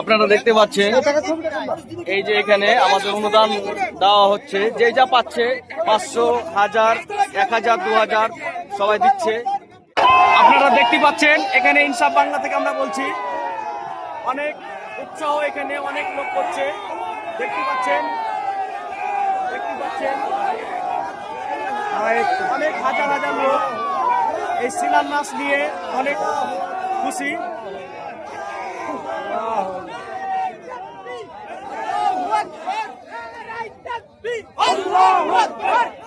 আপনারা দেখতে পাচ্ছেন, এই যে এখানে আমাদের অনুদান দেওয়া হচ্ছে। যে যা পাচ্ছে, পাঁচশো, হাজার, এক হাজার, দু হাজার সবাই দিচ্ছে। আপনারা দেখতে পাচ্ছেন, এখানে ইনসাফ বাংলা থেকে আমরা বলছি, অনেক উৎসাহ এখানে অনেক লোক করছে। দেখতে পাচ্ছেন দেখতে পাচ্ছেন অনেক হাজার হাজার লোক এই শিলান্যাস নিয়ে অনেক খুশি। अल्लाह अकबर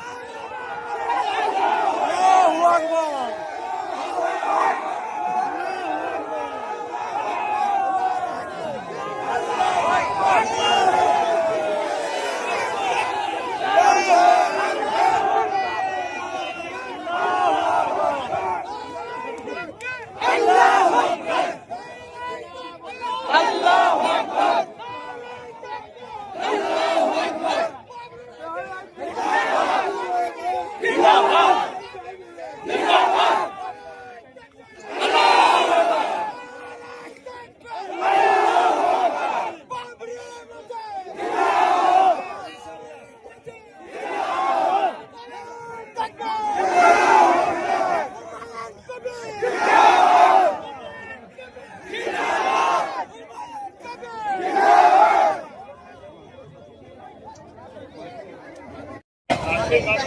up, up.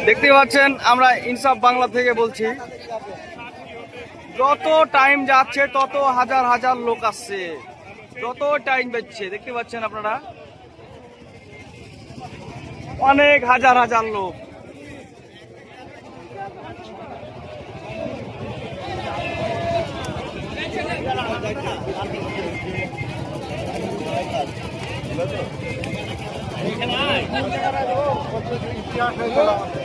দেখতে পাচ্ছেন, আমরা ইনসাফ বাংলা থেকে বলছি। যত টাইম যাচ্ছে, তত হাজার হাজার লোক আসছে। যত টাইম যাচ্ছে দেখতে পাচ্ছেন আপনারা? অনেক হাজার হাজার লোক। ইতিহাস হয়ে গেল আমাদের।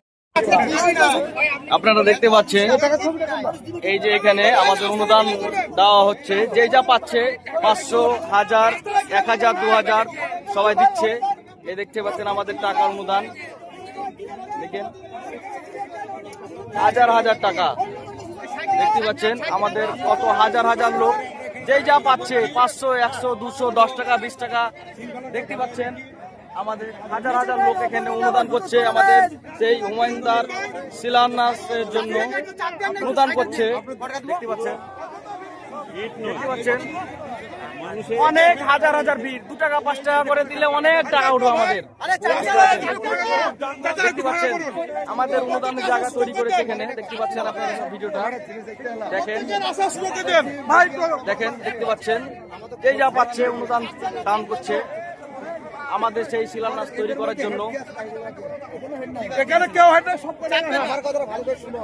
আপনারা দেখতে পাচ্ছেন, এই যে এখানে আমাদের অনুদান দেওয়া হচ্ছে। যে যা পাচ্ছে, পাঁচশো, হাজার, এক হাজার, দু হাজার সবাই দিচ্ছে। এই দেখতে পাচ্ছেন আমাদের টাকা অনুদান। দেখেন, হাজার হাজার টাকা। দেখতে পাচ্ছেন আমাদের কত হাজার হাজার লোক। যেই যা পাচ্ছে, পাঁচশো, একশো, দুশো, দশ টাকা, বিশ টাকা, দেখতে পাচ্ছেন। আমাদের হাজার হাজার লোক এখানে অনুদান করছে আমাদের সেই হুমায়ুনদার শিলান্যাসের জন্য অনুদান করছে। দেখতে পাচ্ছেন? দেখতে পাচ্ছেন? অনেক হাজার হাজার ভিড়। দু টাকা, পাঁচ টাকা করে দিলে অনেক টাকা উঠবে আমাদের। দেখতে পাচ্ছেন? আমাদের অনুদানের জায়গা তৈরি করেছে এখানে। দেখতে পাচ্ছেন আপনারা ভিডিওটা? দেখেন। দেখেন, দেখতে পাচ্ছেন? এই যা পাচ্ছে অনুদান দান করছে। আমাদের সেই শিলান্যাস তৈরি করার জন্য। এখানে কেউ হয়তো সব আমার কথাটা ভালো করে শুনো।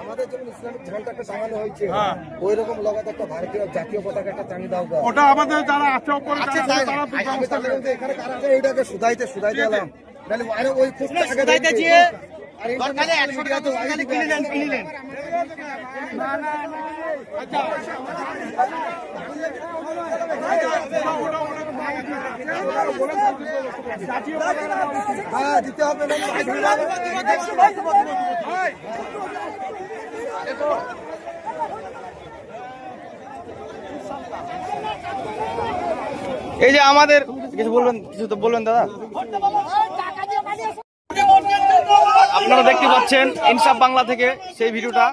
আমাদের যখন ইসলামিক ঝান্ডা একটা টাঙানো হয়েছে। হ্যাঁ। ওই রকম লাগাতে একটা ভারতীয় জাতীয় পতাকা একটা টাঙিয়ে দাও ওটা আমাদের যারা আছে ওপরে আচ্ছা, যারা আছে, তাই- তারা তো আমি ব্যবস্থা তাহলে নেবে। বলতে এখানে কারা আছে? এইটাকে সুদাইতে সুদাইতে এলাম। নাহলে ওই আগে তো হ্যাঁ দিতে হবে এই যে আমাদের কিছু বলবেন কিছু তো বলবেন দাদা। আপনারা দেখতে পাচ্ছেন ইনসাফ বাংলা থেকে সেই ভিডিওটা।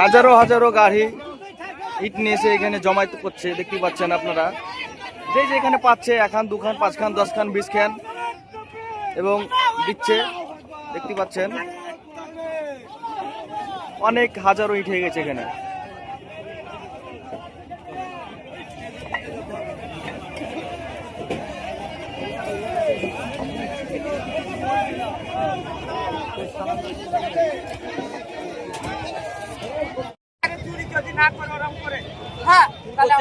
হাজারো হাজারো গাড়ি ইট নিয়ে এসে এখানে জমায়েত করছে, দেখতে পাচ্ছেন আপনারা। যে যে এখানে পাচ্ছে এখান দুখান পাঁচখান দশখান বিশ খান, এবং দিচ্ছে, দেখতে পাচ্ছেন। অনেক হাজারো ইট হয়ে গেছে এখানে। হ্যাঁ তাহলে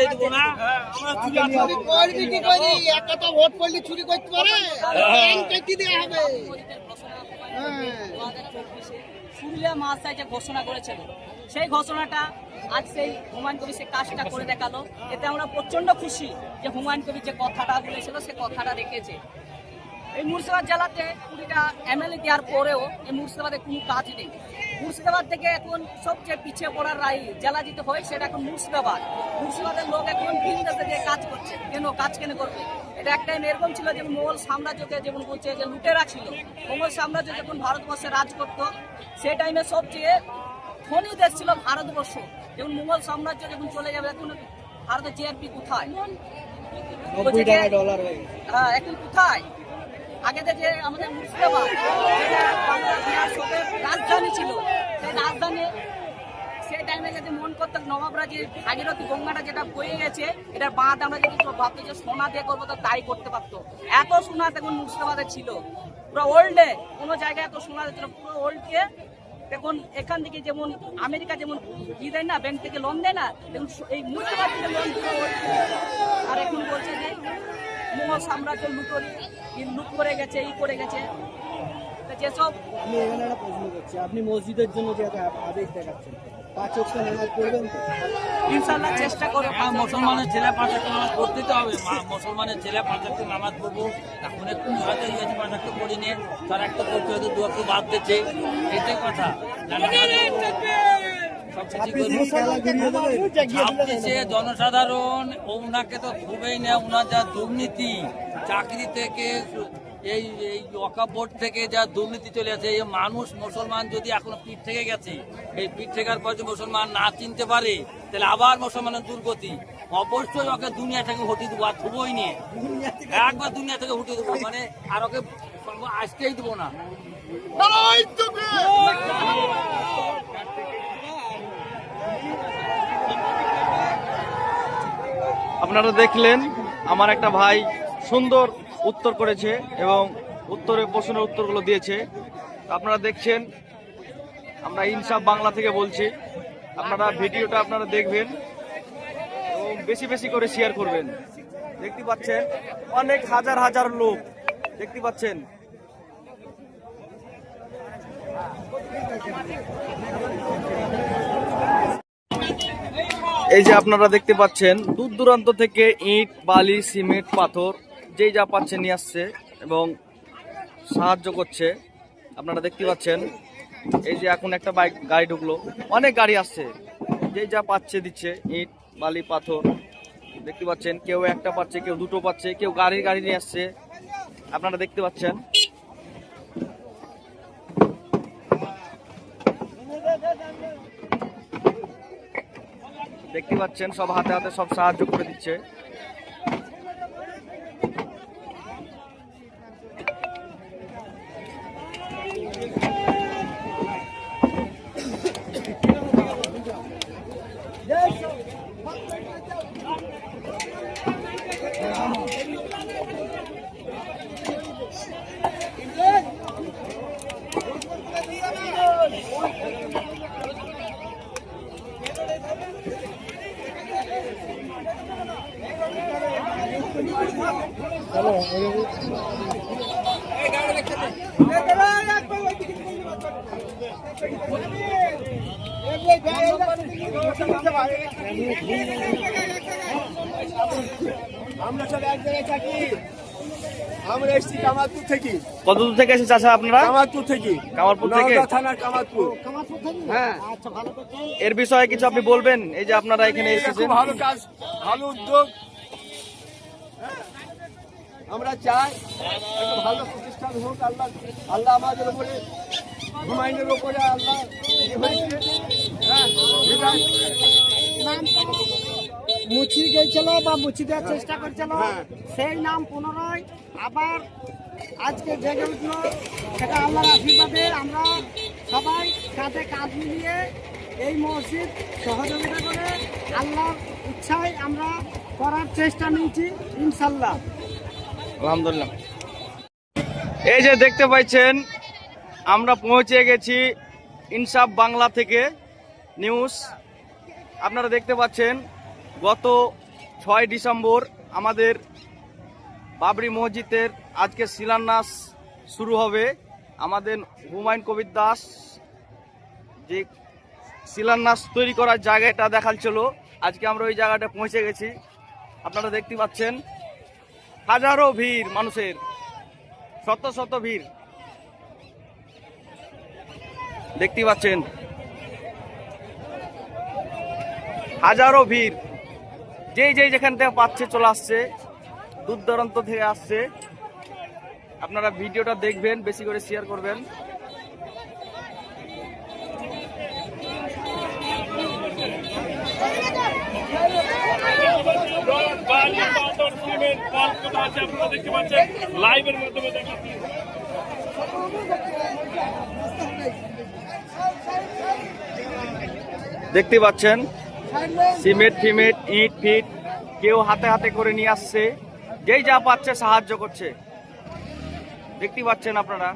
আমরা করবি। কি করি একটা তো ভোট করলে চুরি করতে পারে। দেওয়া হবে? পুরুলিয়া মহাশয় যে ঘোষণা করেছিল, সেই ঘোষণাটা আজ সেই হুমায়ুন কবি সে কাজটা করে দেখাল। এতে আমরা প্রচণ্ড খুশি যে হুমায়ুন কবি যে কথাটা বলেছিল, সে কথাটা রেখেছে। এই মুর্শিদাবাদ জেলাতে কুড়িটা এমএলএ দেওয়ার পরেও এই মুর্শিদাবাদে কোনো কাজ নেই। মুর্শিদাবাদ থেকে এখন সবচেয়ে পিছিয়ে পড়ার রায় জেলা যেতে হয় সেটা এখন মুর্শিদাবাদ। মুর্শিদাবাদের লোক এখন ভিন দেশে দিয়ে কাজ করছে। কেন? কাজ কেন করবে? এটা একটা এরকম ছিল যে মোগল সাম্রাজ্যকে যেমন বলছে যে লুটেরা ছিল মোগল সাম্রাজ্য যখন ভারতবর্ষে রাজ করত সেই টাইমে সবচেয়ে ধনী দেশ ছিল ভারতবর্ষ। যেমন মুঘল সাম্রাজ্য যখন চলে যাবে এখন ভারতের জিআরপি কোথায়? হ্যাঁ এখন কোথায়? আগে যে আমাদের মুর্শিদাবাদ রাজধানী ছিল, সেই রাজধানী, সেই টাইমে যদি মন করতো নবাবরা যে ভাগীরথী গঙ্গাটা যেটা বয়ে গেছে, এটার বাঁধ আমরা যদি ভাবতো যে সোনা দিয়ে করব, তো তাই করতে পারতো। এত সোনা তখন মুর্শিদাবাদে ছিল। পুরো ওল্ডে কোনো জায়গায় এত সোনা ছিল পুরো ওল্ডকে দেখুন, এখান থেকে যেমন আমেরিকা যেমন ই দেয় না ব্যাংক থেকে লোন দেয় না, দেখুন, এই মুর্শিদাবাদ থেকে লোন আর এখন বলছে যে মোগল সাম্রাজ্য লুটোরি লুট করে গেছে ই করে গেছে। যেসব আমি এখানে একটা প্রশ্ন করছি আপনি মসজিদের জন্য যে দেখাচ্ছেন পাঁচ ওয়াক্ত নামাজ পড়বেন তো? ইনশাল্লাহ চেষ্টা করে হ্যাঁ মুসলমানের ছেলে পাঁচ একটা নামাজ পড়তে তো হবে। মা- মুসলমানের ছেলে পাঁচ একটা নামাজ পড়ব। এখন একটু হয়তো ইংরেজি পাঁচ একটা পড়ি নে তার একটা পড়তে হয়তো দু একটু বাদ দিচ্ছে। এটাই কথা। ছাব্বিশে জনসাধারণ ওনাকে তো খুবই না ওনার যা দুর্নীতি চাকরি থেকে এই এই ওয়াকা বোর্ড থেকে যা দুর্নীতি চলে আছে এই মানুষ মুসলমান যদি এখনও পিঠ থেকে গেছে এই পিঠ থেকার পর যদি মুসলমান না চিনতে পারে তাহলে আবার মুসলমানের দুর্গতি। অবশ্যই ওকে দুনিয়া থেকে হটিয়ে দেবো আর থুবোই নিয়ে। একবার দুনিয়া থেকে হটিয়ে দেবো মানে আর ওকে আসতেই দেবো না। আপনারা দেখলেন, আমার একটা ভাই সুন্দর উত্তর করেছে এবং উত্তরে প্রশ্নের উত্তরগুলো দিয়েছে। আপনারা দেখছেন, আমরা ইনসাফ বাংলা থেকে বলছি। আপনারা ভিডিওটা আপনারা দেখবেন এবং বেশি বেশি করে শেয়ার করবেন। দেখতে পাচ্ছেন, অনেক হাজার হাজার লোক। দেখতে পাচ্ছেন। এই যে আপনারা দেখতে পাচ্ছেন, দূর দূরান্ত থেকে ইট, বালি, সিমেন্ট, পাথর, যেই যা পাচ্ছে নিয়ে আসছে এবং সাহায্য করছে। আপনারা দেখতে পাচ্ছেন, এই যে এখন একটা বাইক, গাড়ি ঢুকলো। অনেক গাড়ি আসছে। যেই যা পাচ্ছে দিচ্ছে, ইট, বালি, পাথর। দেখতে পাচ্ছেন, কেউ একটা পাচ্ছে, কেউ দুটো পাচ্ছে, কেউ গাড়ি গাড়ি নিয়ে আসছে। আপনারা দেখতে পাচ্ছেন। দেখতে পাচ্ছেন সব হাতে হাতে সব সাহায্য করে দিচ্ছে। আমরা সব এক জায়গায় থাকি। আমরা এসছি কামারপুর থেকে। কত দূর থেকে এসে চাচা আপনারা? কামারপুর থেকে। কামারপুর থেকে? নওগাঁ থানার কামারপুর। হ্যাঁ। এর বিষয়ে কিছু আপনি বলবেন? এই যে আপনারা এখানে এসেছেন। খুব ভালো কাজ ভালো উদ্যোগ। আমরা চাই একটা ভালো প্রতিষ্ঠান হোক আল্লাহ আল্লাহ আমাদের উপরে হুমায়ুনের উপরে আল্লাহ হ্যাঁ মুচি গেছিল বা মুচি দেওয়ার চেষ্টা করছিল সেই নাম পুনরায় আবার আজকে জেগে উঠল। সেটা আল্লাহর আশীর্বাদে আমরা সবাই কাঁধে কাঁধ মিলিয়ে এই মসজিদ সহযোগিতা করে আল্লাহর ইচ্ছায় আমরা করার চেষ্টা নিয়েছি ইনশাল্লাহ। আলহামদুলিল্লাহ। এই যে দেখতে পাচ্ছেন আমরা পৌঁছে গেছি ইনসাফ বাংলা থেকে নিউজ। আপনারা দেখতে পাচ্ছেন, গত ছয় ডিসেম্বর আমাদের বাবরি মসজিদের আজকে শিলান্যাস শুরু হবে। আমাদের হুমায়ুন কবির দাস যে শিলান্যাস তৈরি করার জায়গাটা দেখাচ্ছিল, আজকে আমরা ওই জায়গাটা পৌঁছে গেছি। আপনারা দেখতে পাচ্ছেন, হাজারো ভিড় মানুষের, শত শত ভিড়। দেখতে পাচ্ছেন। হাজারো ভিড়। যেই যেই যেখান থেকে পাচ্ছে চলে আসছে। দূর দূরান্ত থেকে আসছে। আপনারা ভিডিওটা দেখবেন, বেশি করে শেয়ার করবেন। লাইভের মাধ্যমে দেখাচ্ছি। দেখতে পাচ্ছেন? সিমেন্ট ফিমেন্ট ইট, ফিট, কেউ হাতে হাতে করে নিয়ে আসছে। যেই যা পাচ্ছে সাহায্য করছে। দেখতে পাচ্ছেন আপনারা?